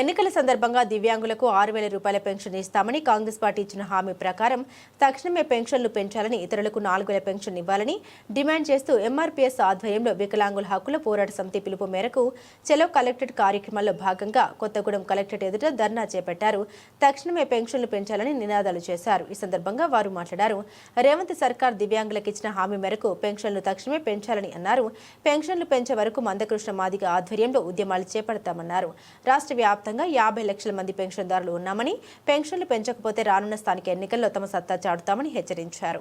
ఎన్నికల సందర్భంగా దివ్యాంగులకు ఆరు వేల రూపాయల పెన్షన్ ఇస్తామని కాంగ్రెస్ పార్టీ ఇచ్చిన హామీ ప్రకారం తక్షణమే పెన్షన్లు పెంచాలని ఇతరులకు నాలుగు వేల పెన్షన్ ఇవ్వాలని డిమాండ్ చేస్తూ ఎంఆర్పీఎస్ ఆధ్వర్యంలో వికలాంగుల హక్కుల పోరాట సమితి పిలుపు మేరకు చెలో కలెక్టరేట్ కార్యక్రమాల్లో భాగంగా కొత్తగూడెం కలెక్టరేట్ ఎదుట ధర్నా చేపట్టారు. తక్షణమే పెన్షన్లు పెంచాలని నినాదాలు చేశారు. ఈ సందర్భంగా వారు మాట్లాడారు. రేవంత్ సర్కార్ దివ్యాంగులకు ఇచ్చిన హామీ మేరకు పెన్షన్లు తక్షణమే పెంచాలని అన్నారు. పెన్షన్లు పెంచే వరకు మందకృష్ణ మాదిగ ఆధ్వర్యంలో ఉద్యమాలు చేపడతామన్నారు. రాష్ట్ర వ్యాప్తంగా యాభై లక్షల మంది పెన్షన్దారులు ఉన్నామని పెన్షన్లు పెంచకపోతే రానున్న స్థానిక ఎన్నికల్లో తమ సత్తా చాటుతామని హెచ్చరించారు.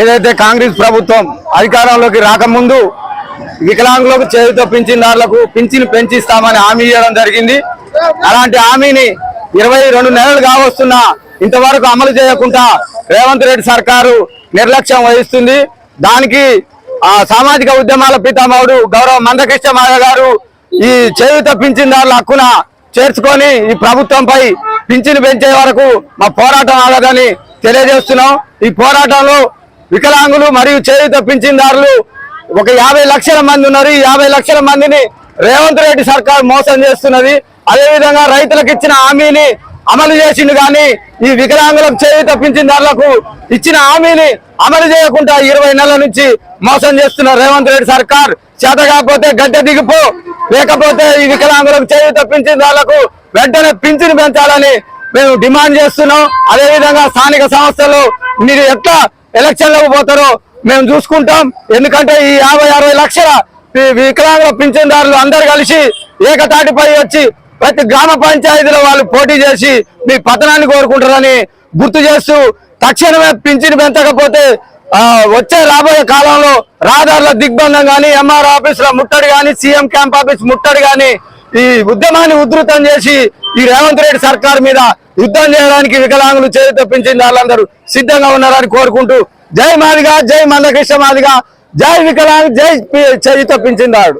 ఏదైతే కాంగ్రెస్ ప్రభుత్వం అధికారంలోకి రాకముందు వికలాంగులకు చేయుత పింఛన్దారులకు పింఛన్ పెంచిస్తామని హామీ ఇవ్వడం జరిగింది. అలాంటి హామీని ఇరవై రెండు నెలలు కావస్తున్నా ఇంతవరకు అమలు చేయకుండా రేవంత్ రెడ్డి సర్కారు నిర్లక్ష్యం వహిస్తుంది. దానికి ఆ సామాజిక ఉద్యమాల పితామహుడు గౌరవ మందకృష్ణ మాయ గారు ఈ చేయుత పింఛన్దారుల హక్కున చేర్చుకొని ఈ ప్రభుత్వంపై పింఛను పెంచే వరకు మా పోరాటం ఆగదని తెలియజేస్తున్నాం. ఈ పోరాటంలో వికలాంగులు మరియు చేయుత పింఛన్దారులు ఒక యాభై లక్షల మంది ఉన్నారు. ఈ యాభై లక్షల మందిని రేవంత్ రెడ్డి సర్కార్ మోసం చేస్తున్నది. అదేవిధంగా రైతులకు ఇచ్చిన హామీని అమలు చేసిండు కానీ ఈ వికలాంగులకు చేయుత పింఛన్దారులకు ఇచ్చిన హామీని అమలు చేయకుండా ఇరవై నెలల నుంచి మోసం చేస్తున్న రేవంత్ రెడ్డి సర్కార్. చేత కాకపోతే గడ్డ దిగిపో లేకపోతే ఈ వికలాంగులకు చేయుత పింఛన్దారులకు వెంటనే పింఛను పెంచాలని మేము డిమాండ్ చేస్తున్నాం. అదేవిధంగా స్థానిక సంస్థలు మీరు ఎట్లా ఎలక్షన్లకు పోతారో మేము చూసుకుంటాం. ఎందుకంటే ఈ యాభై అరవై లక్షల వికలాంగుల పింఛన్దారులు అందరు కలిసి ఏకతాటిపై వచ్చి ప్రతి గ్రామ పంచాయతీలో వాళ్ళు పోటీ చేసి మీ పతనాన్ని కోరుకుంటారని గుర్తు చేస్తూ తక్షణమే పింఛను పెంచకపోతే వచ్చే రాబోయే కాలంలో రహదారుల దిగ్బంధం కానీ ఎంఆర్ ఆఫీస్ ముట్టడి కానీ సీఎం క్యాంప్ ఆఫీస్ ముట్టడి కానీ ఈ ఉద్యమాన్ని ఉధృతం చేసి ఈ రేవంత్ రెడ్డి సర్కార్ మీద యుద్ధం చేయడానికి వికలాంగులు చేతి తప్పించింది వాళ్ళందరూ సిద్ధంగా ఉన్నారని కోరుకుంటూ జై మాదిగా జై మందకృష్ణ మాదిగా జై వికలాంగ్ జై చేయి తప్పించిందాడు